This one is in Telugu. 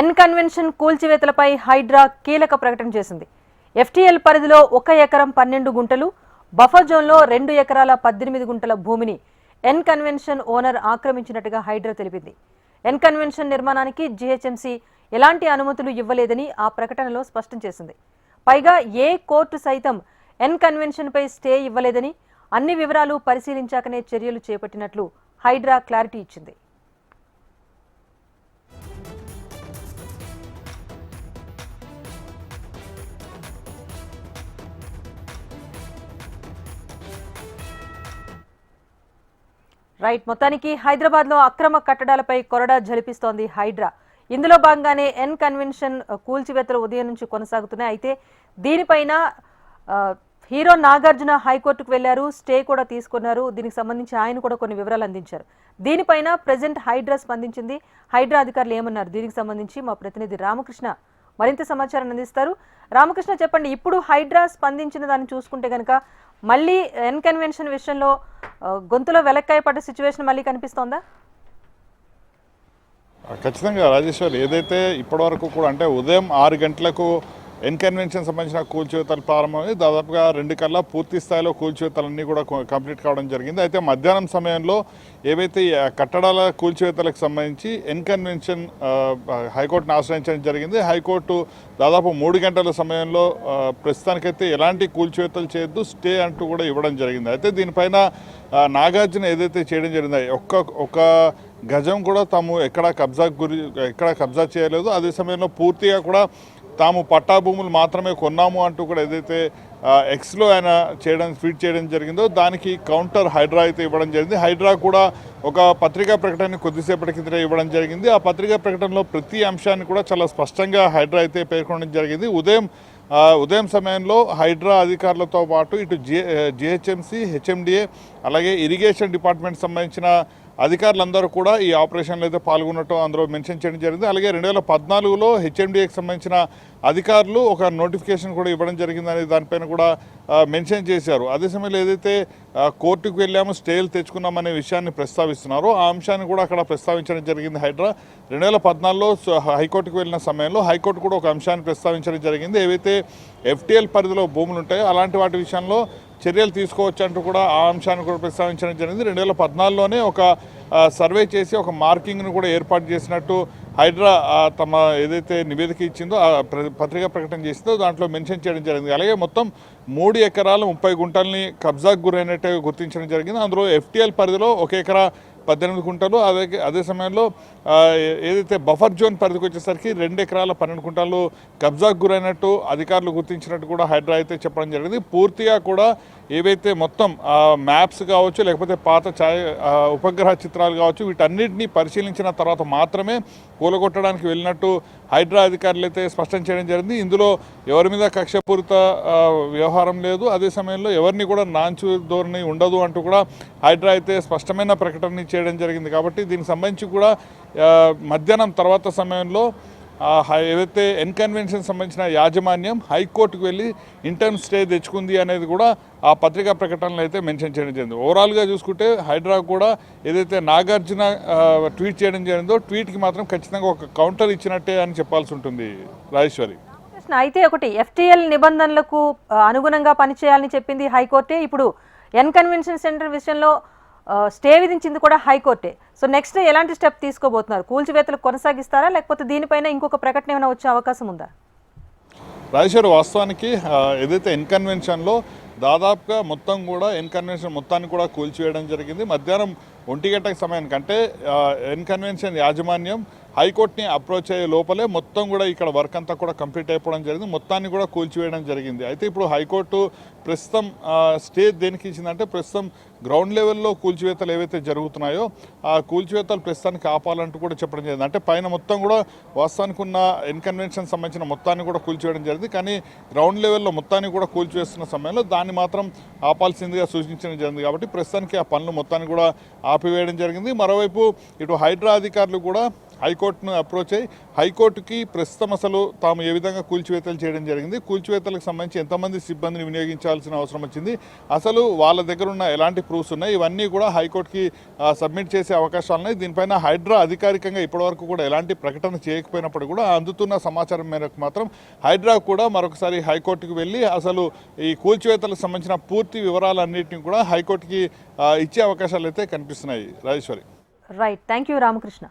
ఎన్ కన్వెన్షన్ కూల్చివేతలపై హైడ్రా కీలక ప్రకటన చేసింది. ఎఫ్టీఎల్ పరిధిలో ఒక ఎకరం పన్నెండు గుంటలు బఫర్ జోన్లో రెండు ఎకరాల పద్దెనిమిది గుంటల భూమిని ఎన్ కన్వెన్షన్ ఓనర్ ఆక్రమించినట్టుగా హైడ్రా తెలిపింది. ఎన్ కన్వెన్షన్ నిర్మాణానికి జీహెచ్ఎంసీ ఎలాంటి అనుమతులు ఇవ్వలేదని ఆ ప్రకటనలో స్పష్టం చేసింది. పైగా ఏ కోర్టు సైతం ఎన్ కన్వెన్షన్పై స్టే ఇవ్వలేదని అన్ని వివరాలు పరిశీలించాకనే చర్యలు చేపట్టినట్లు హైడ్రా క్లారిటీ ఇచ్చింది. రైట్ మొత్తానికి హైదరాబాద్లో అక్రమ కట్టడాలపై కొరడా జలిపిస్తోంది హైడ్రా. ఇందులో భాగంగానే ఎన్ కన్వెన్షన్ కూల్చివేతలు ఉదయం నుంచి కొనసాగుతున్నాయి. అయితే దీనిపైన హీరో నాగార్జున హైకోర్టుకు వెళ్ళారు స్టే కూడా తీసుకున్నారు. దీనికి సంబంధించి ఆయన కూడా కొన్ని వివరాలు అందించారు. దీనిపైన ప్రజెంట్ హైడ్రా స్పందించింది. హైడ్రా అధికారులు ఏమన్నారు? దీనికి సంబంధించి మా ప్రతినిధి రామకృష్ణ మరింత సమాచారం అందిస్తారు. రామకృష్ణ చెప్పండి ఇప్పుడు హైడ్రా స్పందించిన దాన్ని చూసుకుంటే కనుక మళ్ళీ ఎన్ కన్వెన్షన్ విషయంలో గొంతులో వెలక్కాయ పడ్డ సిచ్యువేషన్ మళ్ళీ కనిపిస్తోందా? ఖచ్చితంగా రాజేశ్వర్ ఏదైతే ఇప్పటివరకు కూడా అంటే ఉదయం ఆరు గంటలకు ఎన్కన్వెన్షన్ సంబంధించిన కూల్చివేతలు ప్రారంభమై దాదాపుగా రెండు కల్లా పూర్తి స్థాయిలో కూల్చివేతలన్నీ కూడా కంప్లీట్ కావడం జరిగింది. అయితే మధ్యాహ్నం సమయంలో ఏవైతే కట్టడాల కూల్చివేతలకు సంబంధించి ఎన్కన్వెన్షన్ హైకోర్టును ఆశ్రయించడం జరిగింది. హైకోర్టు దాదాపు మూడు గంటల సమయంలో ప్రస్తుతానికైతే ఎలాంటి కూల్చివేతలు చేయొద్దు స్టే అంటూ కూడా ఇవ్వడం జరిగింది. అయితే దీనిపైన నాగార్జున ఏదైతే చేయడం జరిగిందో ఒక్క ఒక గజం కూడా తాము ఎక్కడ కబ్జా గురి ఎక్కడ కబ్జా చేయలేదు. అదే సమయంలో పూర్తిగా కూడా తాము పట్టా భూములు మాత్రమే కొన్నాము అంటూ కూడా ఏదైతే ఎక్స్లో ఆయన చేయడం ట్వీట్ చేయడం జరిగిందో దానికి కౌంటర్ హైడ్రా అయితే ఇవ్వడం జరిగింది. హైడ్రా కూడా ఒక పత్రికా ప్రకటన కొద్దిసేపటి కిందట ఇవ్వడం జరిగింది. ఆ పత్రికా ప్రకటనలో ప్రతి అంశాన్ని కూడా చాలా స్పష్టంగా హైడ్రా అయితే పేర్కొనడం జరిగింది. ఉదయం ఉదయం సమయంలో హైడ్రా అధికారులతో పాటు ఇటు జి జిహెచ్ఎంసి హెచ్ఎండిఏ అలాగే ఇరిగేషన్ డిపార్ట్మెంట్ సంబంధించిన అధికారులందరూ కూడా ఈ ఆపరేషన్లో అయితే పాల్గొనటం అందులో మెన్షన్ చేయడం జరిగింది. అలాగే రెండు వేల పద్నాలుగులో హెచ్ఎండిఏకి సంబంధించిన అధికారులు ఒక నోటిఫికేషన్ కూడా ఇవ్వడం జరిగిందనే దానిపైన కూడా మెన్షన్ చేశారు. అదే సమయంలో ఏదైతే కోర్టుకు వెళ్ళాము స్టేలు తెచ్చుకున్నామనే విషయాన్ని ప్రస్తావిస్తున్నారో ఆ అంశాన్ని కూడా అక్కడ ప్రస్తావించడం జరిగింది హైడ్రా. రెండు వేల పద్నాలుగులో హైకోర్టుకు వెళ్ళిన సమయంలో హైకోర్టు కూడా ఒక అంశాన్ని ప్రస్తావించడం జరిగింది. ఏవైతే ఎఫ్టీఎల్ పరిధిలో భూములు ఉంటాయో అలాంటి వాటి విషయంలో చర్యలు తీసుకోవచ్చు అంటూ కూడా ఆ అంశాన్ని కూడా ప్రస్తావించడం జరిగింది. రెండు వేల పద్నాలుగులోనే ఒక సర్వే చేసి ఒక మార్కింగ్ను కూడా ఏర్పాటు చేసినట్టు హైడ్రా తమ ఏదైతే నివేదిక ఇచ్చిందో ఆ పత్రికా ప్రకటన చేసిందో దాంట్లో మెన్షన్ చేయడం జరిగింది. అలాగే మొత్తం మూడు ఎకరాలు ముప్పై గుంటల్ని కబ్జాకు గురైనట్టు గుర్తించడం జరిగింది. అందులో ఎఫ్టీఎల్ పరిధిలో ఒక ఎకరా పద్దెనిమిది గుంటలు అదే అదే సమయంలో ఏదైతే బఫర్ జోన్ పరిధికి వచ్చేసరికి రెండు ఎకరాల పన్నెండు గుంటలు కబ్జాకు గురైనట్టు అధికారులు గుర్తించినట్టు కూడా హైడ్రా అయితే చెప్పడం జరిగింది. పూర్తిగా కూడా ఏవైతే మొత్తం మ్యాప్స్ కావచ్చు లేకపోతే పాత ఛాయ ఉపగ్రహ చిత్రాలు కావచ్చు వీటన్నిటిని పరిశీలించిన తర్వాత మాత్రమే కూలగొట్టడానికి వెళ్ళినట్టు హైడ్రా అధికారులు అయితే స్పష్టం చేయడం జరిగింది. ఇందులో ఎవరి మీద కక్షపూరిత వ్యవహారం లేదు. అదే సమయంలో ఎవరిని కూడా నాంచు ధోరణి ఉండదు అంటూ కూడా హైడ్రా అయితే స్పష్టమైన ప్రకటన చేయడం జరిగింది. కాబట్టి దీనికి సంబంధించి కూడా మధ్యాహ్నం తర్వాత సమయంలో ఏదైతే ఎన్కన్వెన్షన్ సంబంధించిన యాజమాన్యం హైకోర్టుకు వెళ్ళి ఇంటర్మ్ స్టే తెచ్చుకుంది అనేది కూడా ఆ పత్రికా ప్రకటనలో అయితే మెన్షన్ చేయడం జరిగింది. ఓవరాల్గా చూసుకుంటే హైడ్రా కూడా ఏదైతే నాగార్జున ట్వీట్ చేయడం జరిగిందో ట్వీట్కి మాత్రం ఖచ్చితంగా ఒక కౌంటర్ ఇచ్చినట్టే అని చెప్పాల్సి ఉంటుంది రాజేశ్వరి. అయితే ఒకటి ఎఫ్టీఎల్ నిబంధనలకు అనుగుణంగా పనిచేయాలని చెప్పింది హైకోర్టే. ఇప్పుడు ఎన్కన్వెన్షన్ సెంటర్ విషయంలో స్టే విధించింది కూడా హైకోర్టే. సో నెక్స్ట్ ఎలాంటి స్టెప్ తీసుకోబోతున్నారు? కూల్చివేతలు కొనసాగిస్తారా? లేకపోతే దీనిపైన ఇంకొక ప్రకటన ఏమైనా వచ్చే అవకాశం ఉందా? రాజేశ్వరి వాస్తవానికి ఏదైతే ఎన్కన్వెన్షన్లో దాదాపుగా మొత్తం కూడా ఎన్కన్వెన్షన్ మొత్తాన్ని కూడా కూల్చివేయడం జరిగింది. మధ్యాహ్నం ఒంటి గంటకి సమయానికి అంటే ఎన్కన్వెన్షన్ యాజమాన్యం హైకోర్టుని అప్రోచ్ అయ్యే లోపలే మొత్తం కూడా ఇక్కడ వర్క్ అంతా కూడా కంప్లీట్ అయిపోవడం జరిగింది. మొత్తాన్ని కూడా కూల్చివేయడం జరిగింది. అయితే ఇప్పుడు హైకోర్టు ప్రస్తుతం స్టేజ్ స్టే దేనికి ఇచ్చిందంటే ప్రస్తుతం గ్రౌండ్ లెవెల్లో కూల్చివేతలు ఏవైతే జరుగుతున్నాయో ఆ కూల్చివేతలు ప్రస్తుతానికి ఆపాలంటూ కూడా చెప్పడం జరిగింది. అంటే పైన మొత్తం కూడా వాస్తవానికి ఉన్న ఇన్కన్వెన్షన్ సంబంధించిన మొత్తాన్ని కూడా కూల్చివేయడం జరిగింది. కానీ గ్రౌండ్ లెవెల్లో మొత్తాన్ని కూడా కూల్చివేస్తున్న సమయంలో దాన్ని మాత్రం ఆపాల్సిందిగా సూచించడం జరిగింది. కాబట్టి ప్రస్తుతానికి ఆ పనులు మొత్తాన్ని కూడా ఆపివేయడం జరిగింది. మరోవైపు ఇటు హైడ్రా అధికారులు కూడా హైకోర్టును అప్రోచ్ అయ్యి హైకోర్టుకి ప్రస్తుతం అసలు తాము ఏ విధంగా కూల్చివేతలు చేయడం జరిగింది కూల్చివేతలకు సంబంధించి ఎంతమంది సిబ్బందిని వినియోగించాల్సిన అవసరం వచ్చింది అసలు వాళ్ళ దగ్గర ఉన్న ఎలాంటి ప్రూఫ్స్ ఉన్నాయి ఇవన్నీ కూడా హైకోర్టుకి సబ్మిట్ చేసే అవకాశాలు ఉన్నాయి. దీనిపైన హైడ్రా అధికారికంగా ఇప్పటివరకు కూడా ఎలాంటి ప్రకటన చేయకపోయినప్పుడు కూడా అందుతున్న సమాచారం మేరకు మాత్రం హైడ్రా కూడా మరొకసారి హైకోర్టుకు వెళ్ళి అసలు ఈ కూల్చివేతలకు సంబంధించిన పూర్తి వివరాలన్నింటినీ కూడా హైకోర్టుకి ఇచ్చే అవకాశాలు అయితే కనిపిస్తున్నాయి. Rajeshwari. Right thank you Ramakrishna